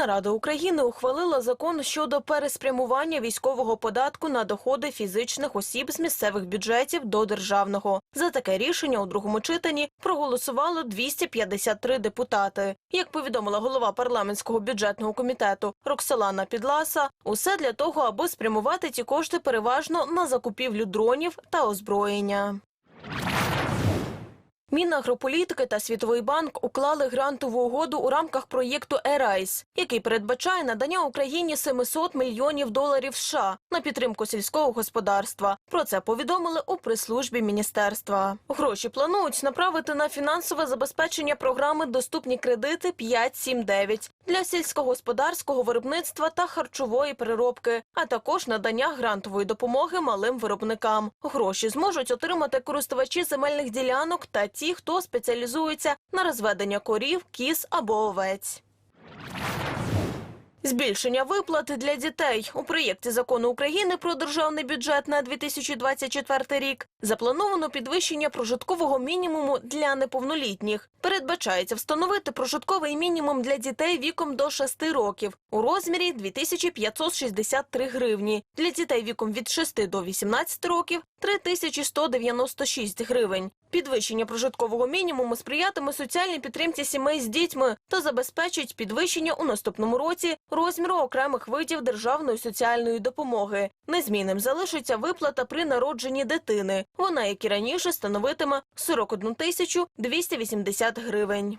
Верховна Рада України ухвалила закон щодо переспрямування військового податку на доходи фізичних осіб з місцевих бюджетів до державного. За таке рішення у другому читанні проголосувало 253 депутати. Як повідомила голова парламентського бюджетного комітету Роксолана Підласа, усе для того, аби спрямувати ці кошти переважно на закупівлю дронів та озброєння. Мінагрополітики та Світовий банк уклали грантову угоду у рамках проєкту «Ерайс», який передбачає надання Україні 700 мільйонів доларів США на підтримку сільського господарства. Про це повідомили у прес-службі міністерства. Гроші планують направити на фінансове забезпечення програми Доступні кредити 5.7.9» для сільськогосподарського виробництва та харчової переробки, а також надання грантової допомоги малим виробникам. Гроші зможуть отримати користувачі земельних ділянок та ті, хто спеціалізується на розведення корів, кіз або овець. Збільшення виплат для дітей у проєкті закону України про державний бюджет на 2024 рік заплановано підвищення прожиткового мінімуму для неповнолітніх. Передбачається встановити прожитковий мінімум для дітей віком до 6 років у розмірі 2563 гривні. Для дітей віком від 6 до 18 років 3196 гривень. Підвищення прожиткового мінімуму сприятиме соціальній підтримці сімей з дітьми та забезпечить підвищення у наступному році розміру окремих видів державної соціальної допомоги. Незмінним залишиться виплата при народженні дитини. Вона, як і раніше, становитиме 41 тисячу 280 гривень.